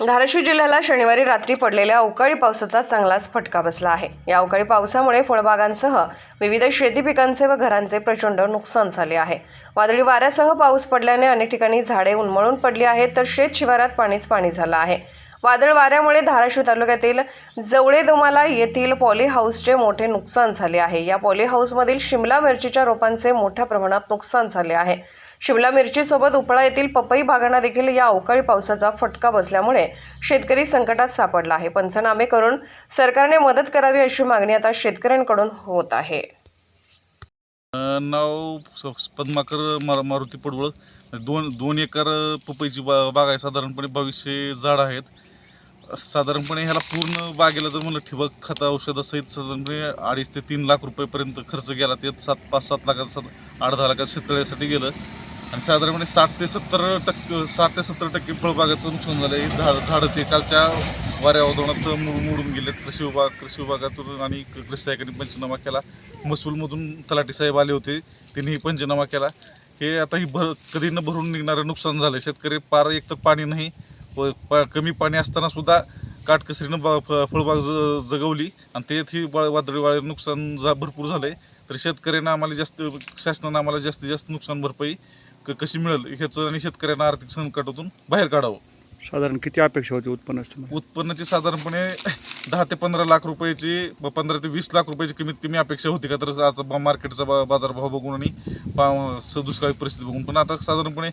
धाराशिव जिल्ह्याला शनिवारी रात्री पडलेल्या अवकाळी पावसाचा चांगलाच फटका बसला आहे. या अवकाळी पावसामुळे फळबागांसह विविध शेती पिकांचे व घरांचे प्रचंड नुकसान झाले आहे. वादळी वाऱ्यासह पाऊस पडल्याने अनेक ठिकाणी झाडे उन्मळून पडली आहेत तर शेत शिवारात पाणीच पाणी झालं आहे. वादळ वाऱ्यामुळे धाराशिव तालुक्यातील जवळे दोमाला येथील पॉली हाऊसचे मोठे नुकसान झाले आहे. या पॉली हाऊसमधील शिमला मिरचीच्या रोपांचे मोठ्या प्रमाणात नुकसान झाले आहे. शिमला मिरचीसोबत उपळा येथील पपई भागांना देखील या अवकाळी पावसाचा फटका बसल्यामुळे शेतकरी संकटात सापडला आहे. पंचनामे करून सरकारने मदत करावी अशी मागणी आता शेतकऱ्यांकडून होत आहे. नाव पद्माकर मार मारुती पडवळ. दोन दोन एकर पपईची बा बाग आहे. साधारणपणे बावीसशे झाड आहेत. साधारणपणे ह्याला पूर्ण बागेला जर म्हणलं ठिबक खत औषधासहित साधारणपणे अडीच ते तीन लाख रुपयेपर्यंत खर्च गेला ते सात पाच सात लाखात सात आठ दहा लाखात शेततळ्यासाठी गेलं. आणि साधारणपणे साठ ते सत्तर टक्के साठ ते सत्तर टक्के फळबागाचं नुकसान झालं. आहे झाड झाडं ते कालच्या वाऱ्या वादळात मोडून गेलेत. कृषी विभाग कृषी विभागातून आणि कृषी साहेबांनी पंचनामा केला. महसूलमधून तलाठी साहेब आले होते त्यांनीही पंचनामा केला. हे आता ही भर कधी न भरून निघणारं नुकसान झालं. शेतकरी पार एक तर पाणी नाही प पा कमी पाणी असताना सुद्धा काटकसरीनं बा फ फळबाग ज जगवली. आणि त्यातही वा वादळी वाळे नुकसान जा भरपूर झालं. आहे तर शेतकऱ्यांना आम्हाला जास्त शासनानं आम्हाला जास्तीत जास्त नुकसान भरपाई क कशी मिळेल ह्याचं आणि शेतकऱ्यांना आर्थिक संकटातून बाहेर काढावं. साधारण किती अपेक्षा होती उत्पन्नाची म्हणजे? उत्पन्नाची साधारणपणे दहा ते पंधरा लाख रुपयाची ब पंधरा ते वीस लाख रुपयाची कमीत कमी अपेक्षा होती का? तर आता बा- मार्केटचा बा बाजारभाव बघून आणि पा- स- दुष्काळी परिस्थिती बघून. पण आता साधारणपणे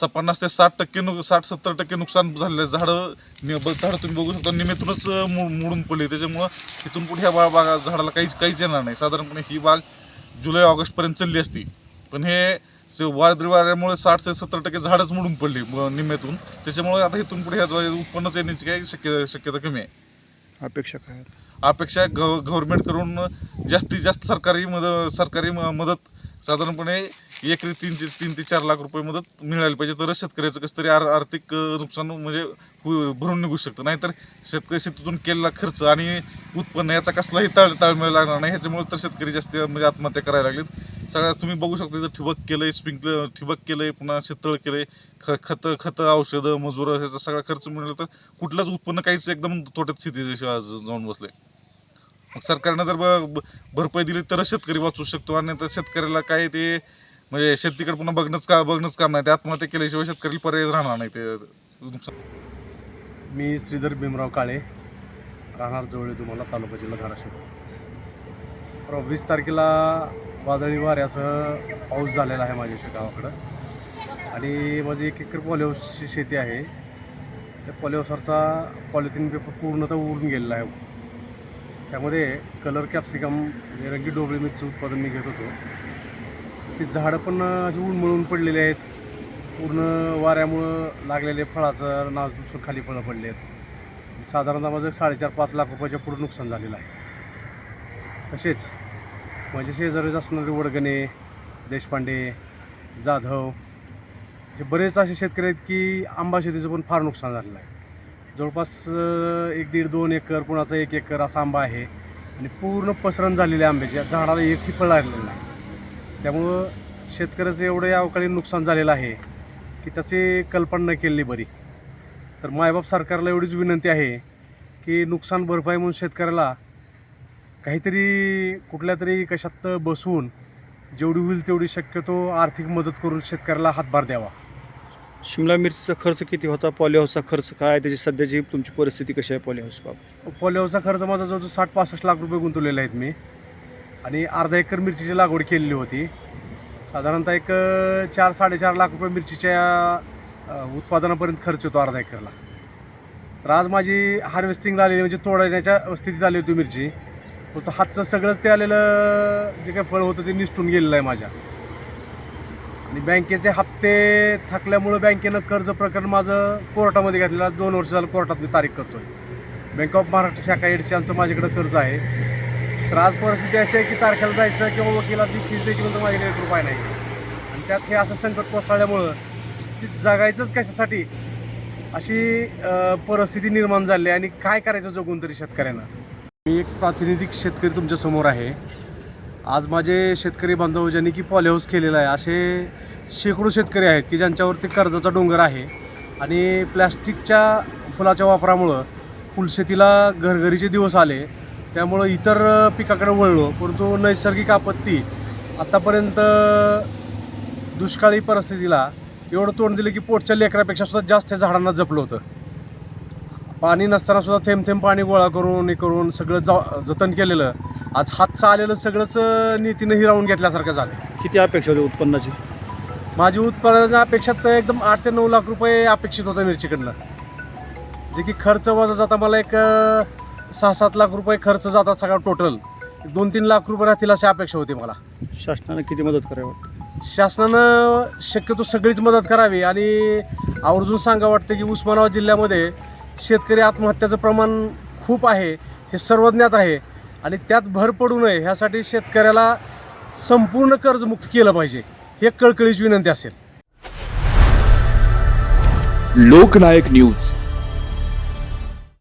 स पन्नास ते साठ टक्के नु साठ सत्तर टक्के नुकसान झालेलं आहे झाडं नि- ब- झाडं तुम्ही बघू शकता निमेतूनच मो- मोडून पडली. त्याच्यामुळं तिथून पुढे ह्या बा बागा झाडाला काहीच काहीच येणार नाही. साधारणपणे ही बाग जुलै ऑगस्टपर्यंत चालली असती. पण हे स- वादळी वाऱ्यामुळे साठ ते सत्तर टक्के झाडच मोडून पडली निम्म्यातून. त्याच्यामुळे आता इथून पुढे ह्या उत्पन्नच येण्याची काही शक्य शक्यता कमी आहे. अपेक्षा काय आहेत? अपेक्षा गव गव्हर्नमेंटकडून जास्तीत जास्त सरकारी मदत सरकारी म- मदत साधारणपणे एकरी तीन ते तीन ते चार लाख रुपये मदत मिळायला पाहिजे. तरच शेतकऱ्याचं कसं तरी आर आर्थिक अ, नुकसान म्हणजे हु- भरून निघू शकतं. नाहीतर शेतकरी शेतीतून केलेला खर्च आणि उत्पन्न याचा कसलाही ताळ ताळमेळ लागणार नाही. ह्याच्यामुळे तर शेतकरी जास्त म्हणजे आत्महत्या करायला लागलेत. सगळ्या तुम्ही बघू शकता इथं ठिबक केलंय स्प्रिंकलर ठिबक केलंय पुन्हा शेततळ केलंय ख खतं खतं औषधं मजुरं ह्याचा सगळा खर्च मिळाला तर कुठलंच उत्पन्न काहीच एकदम तोट्यात स्थिती आज जाऊन बसले मग सरकारनं जर ब- ब- भरपाई दिली तरच शेतकरी वाचू शकतो आणि तर शेतकऱ्याला काय ते म्हणजे शेतीकडे पुन्हा बघणंच का बघणंच काम नाही. ते आत्महत्या केल्याशिवाय शेतकऱ्याला पर्याय राहणार नाही ते नुकसान. मी श्रीधर भीमराव काळे राहणार जवळ तुम्हाला तालुका जिल्हा धाराशिव. वीस तारखेला वादळी वाऱ्यासह पाऊस झालेला आहे माझ्या गावाकडं. आणि माझी एक एकर पॉलिहाऊसची शेती आहे. त्या पॉलिहाऊसवरचा पॉलिथिन पेपर पूर्णतः उडून गेलेला आहे. त्यामध्ये कलर कॅप्सिकम रंगी डोबळी मिरची उत्पादन मी घेत होतो. ती झाडं पण अशी उडमळून पडलेली आहेत. पूर्ण वाऱ्यामुळं लागलेले फळाचं नाच खाली फळं पडले आहेत. साधारणतः माझं साडेचार पाच लाख रुपयाच्या पुढं नुकसान झालेलं आहे. तसेच माझ्या शेजारीच असणारे वडगणे देशपांडे जाधव हे बरेच असे शेतकरी आहेत की आंबा शेतीचं पण फार नुकसान झालेलं आहे. जवळपास एक दीड दोन एकर कुणाचा एक एकर असा आंबा आहे आणि पूर्ण पसरण झालेले आंब्याच्या झाडाला एकही फळ लागलेलं नाही. त्यामुळं शेतकऱ्याचं एवढं या अवकाळी नुकसान झालेलं आहे की त्याची कल्पना न केली बरी. तर मायबाप सरकारला एवढीच विनंती आहे की नुकसान भरपाई म्हणून शेतकऱ्याला काहीतरी कुठल्या तरी कशात बसवून जेवढी होईल तेवढी शक्यतो आर्थिक मदत करून शेतकऱ्याला हातभार द्यावा. शिमला मिरचीचा खर्च किती होता? पॉलिहाऊसचा खर्च काय? त्याची सध्याची तुमची परिस्थिती कशी आहे पॉलिहाऊस बाबत खर्च माझा जवळजवळ साठ पासष्ट लाख रुपये गुंतवलेले आहेत मी. आणि अर्धा एकर मिरचीची लागवड केलेली होती. साधारणतः एक चार साडेचार लाख रुपये मिरचीच्या उत्पादनापर्यंत खर्च होतो अर्धा एकरला. तर आज माझी हार्वेस्टिंग झालेली म्हणजे तोडण्याच्या स्थितीत आली होती मिरची. फक्त हातचं सगळंच ते आलेलं जे काही फळ होतं ते निसटून गेलेलं आहे माझ्या. आणि बँकेचे हप्ते थकल्यामुळं बँकेनं कर्ज प्रकरण माझं कोर्टामध्ये घातलेलं दोन वर्ष झालं कोर्टात मी तारीख करतो आहे बँक ऑफ महाराष्ट्र शाखा एडशी यांचं माझ्याकडे कर्ज आहे. तर आज परिस्थिती अशी आहे की तारखेला जायचं किंवा वकिलाची फीस द्यायची म्हणून माझ्याकडे एक रुपये नाही आणि त्यात हे असं संकट कोसळल्यामुळं की जगायचंच कशासाठी अशी परिस्थिती निर्माण झाली आहे आणि काय करायचं जगून तरी शेतकऱ्यांना? मी एक प्रातिनिधिक शेतकरी तुमच्यासमोर आहे. आज माझे शेतकरी बांधव ज्यांनी की पॉलिहाऊस केलेला आहे असे शेकडो शेतकरी आहेत की ज्यांच्यावरती कर्जाचा डोंगर आहे आणि प्लॅस्टिकच्या फुलाच्या वापरामुळं फुलशेतीला घरघरीचे दिवस आले. त्यामुळं इतर पिकाकडे वळलो परंतु नैसर्गिक आपत्ती आत्तापर्यंत दुष्काळी परिस्थितीला एवढं तोंड दिलं की पोटच्या लेकरापेक्षा सुद्धा जास्त झाडांना जपलं होतं. पाणी नसताना सुद्धा थेंब थेंब पाणी गोळा करून हे करून सगळं ज जतन केलेलं. आज हातचं आलेलं सगळंच नीतीनं हिरावून घेतल्यासारखं झालं किती अपेक्षा होती उत्पन्नाची? माझी उत्पादनाच्या अपेक्षा तर एकदम आठ ते नऊ लाख रुपये अपेक्षित होतं मिरचीकडनं. जे की खर्च वजा जाता मला एक सहा सात लाख रुपये खर्च जातात सगळा टोटल दोन तीन लाख रुपये राहतील अशी अपेक्षा होती मला. शासनानं किती मदत करावी? शासनानं शक्यतो सगळीच मदत करावी आणि आवर्जून सांगा वाटतं की उस्मानाबाद जिल्ह्यामध्ये शेतकरी आत्महत्याचं प्रमाण खूप आहे हे सर्वज्ञात आहे आणि त्यात भर पडू नये ह्यासाठी शेतकऱ्याला संपूर्ण कर्जमुक्त केलं पाहिजे हे कळकळीची विनंती असेल. लोकनायक न्यूज.